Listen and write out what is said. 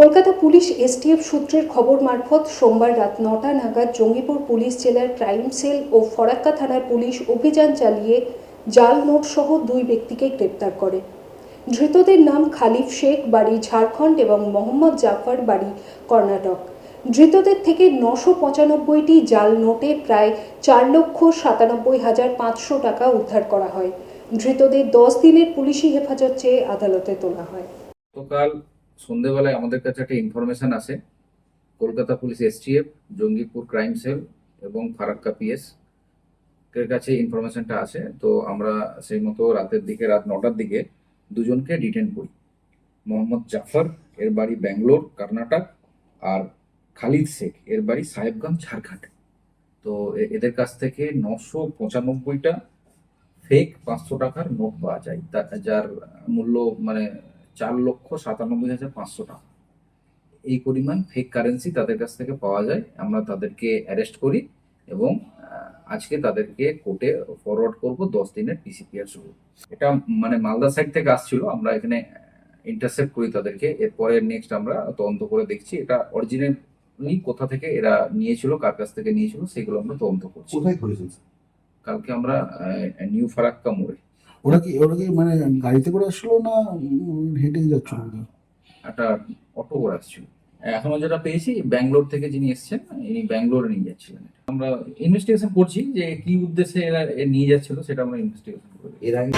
Kolkata police STF সূত্রের খবর মারফত সোমবার রাত নটা নাগাদ জঙ্গিপুর পুলিশ জেলার ক্রাইম সেল ও ফরাক্কা থানার পুলিশ অভিযান চালিয়ে জাল নোট সহ দুই ব্যক্তিকে গ্রেপ্তার করে। ধৃতদের নাম খালিফ শেখ, বাড়ি ঝাড়খণ্ড, এবং মোহাম্মদ জাফর, বাড়ি কর্ণাটক। ধৃতদের থেকে নশো পঁচানব্বইটি জাল নোটে প্রায় চার লক্ষ সাতানব্বই হাজার পাঁচশো টাকা উদ্ধার করা হয়। ধৃতদের দশ দিনের পুলিশি হেফাজত চেয়ে আদালতে তোলা হয়। সন্ধেবেলায় আমাদের কাছে একটা ইনফরমেশন আসে। Kolkata police STF Jangipur crime cell এবং ফারাক্কা পিএস এর কাছে ইনফরমেশনটা আসে। তো আমরা সেই মতো রাতের দিকে, রাত নটার দিকে দুজনকে ডিটেন করি। মোহাম্মদ জাফর, এর বাড়ি ব্যাঙ্গালোর, কর্ণাটক, আর খালিদ শেখ, এর বাড়ি সাহেবগঞ্জ, ঝাড়খণ্ড। তো এদের কাছ থেকে নশো পঁচানব্বইটা ফেক পাঁচশো টাকার নোট পাওয়া যায়। যার মূল্য মানে চার লক্ষ সাতানব্বই হাজার পাঁচশো টাকা। এই পরিমাণ ফেক কারেন্সি তাদের কাছ থেকে পাওয়া যায়। আমরা তাদেরকে অ্যারেস্ট করি এবং আজকে তাদেরকে কোর্টে ফরওয়ার্ড করব দশ দিনের পিসিপিআর শুরু। এটা মানে মালদা সাইড থেকে আসছিল আমরা এখানে ইন্টারসেপ্ট করি তাদেরকে। এরপরে নেক্সট আমরা তদন্ত করে দেখছি এটা অরিজিনালি কোথা থেকে এরা নিয়েছিল কার কাছ থেকে নিয়েছিল সেগুলো আমরা তদন্ত করছি। কোথায় ধরেছেন কালকে আমরা নিউ ফারাক্কা মোড়ে। ওরা কি ওরা কি মানে গাড়িতে করে আসলো না হেঁটেই যাচ্ছিল? একটা অটো করে আসছিল। এখন যেটা পেয়েছি ব্যাঙ্গালোর থেকে যিনি এসেছেন ইনি ব্যাঙ্গালোরে নিয়ে যাচ্ছিলেন আমরা ইনভেস্টিগেশন করছি যে কি উদ্দেশ্যে এরা এ নিয়ে যাচ্ছিল সেটা আমরা ইনভেস্টিগেশন করব এর আগে